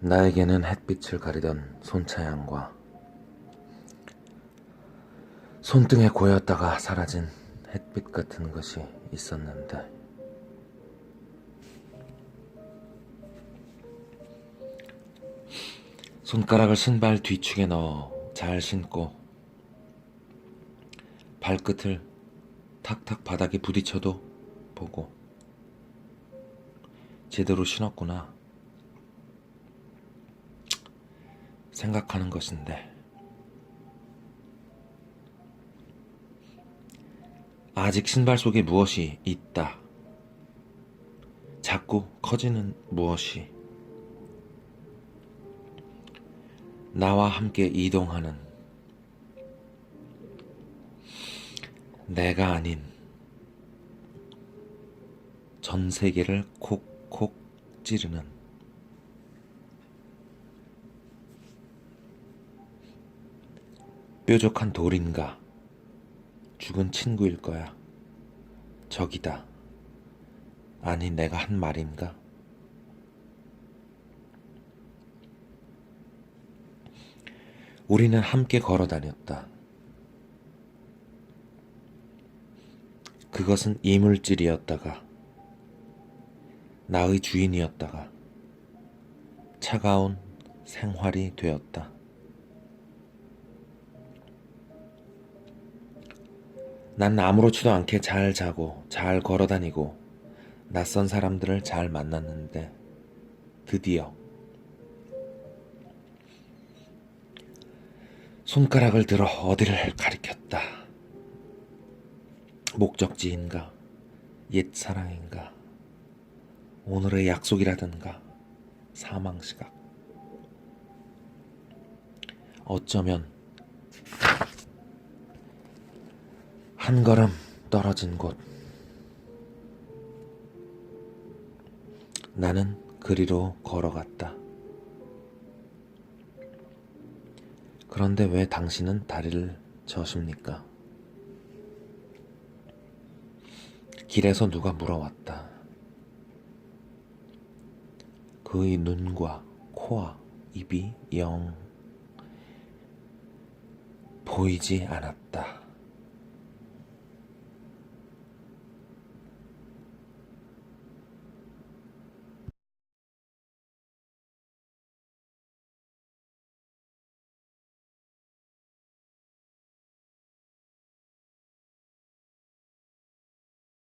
나에게는 햇빛을 가리던 손차양과 손등에 고였다가 사라진 햇빛 같은 것이 있었는데 손가락을 신발 뒤축에 넣어 잘 신고 발끝을 탁탁 바닥에 부딪혀도 보고 제대로 신었구나 생각하는 것인데 아직 신발 속에 무엇이 있다. 자꾸 커지는 무엇이 나와 함께 이동하는 내가 아닌 전 세계를 콕콕 찌르는 뾰족한 돌인가 죽은 친구일 거야. 적이다. 아니 내가 한 말인가? 우리는 함께 걸어 다녔다. 그것은 이물질이었다가 나의 주인이었다가 차가운 생활이 되었다. 난 아무렇지도 않게 잘 자고 잘 걸어 다니고 낯선 사람들을 잘 만났는데 드디어 손가락을 들어 어디를 가리켰다. 목적지인가? 옛 사랑인가? 오늘의 약속이라든가? 사망 시각? 어쩌면 한 걸음 떨어진 곳. 나는 그리로 걸어갔다. 그런데 왜 당신은 다리를 저십니까? 길에서 누가 물어왔다. 그의 눈과 코와 입이 영 보이지 않았다.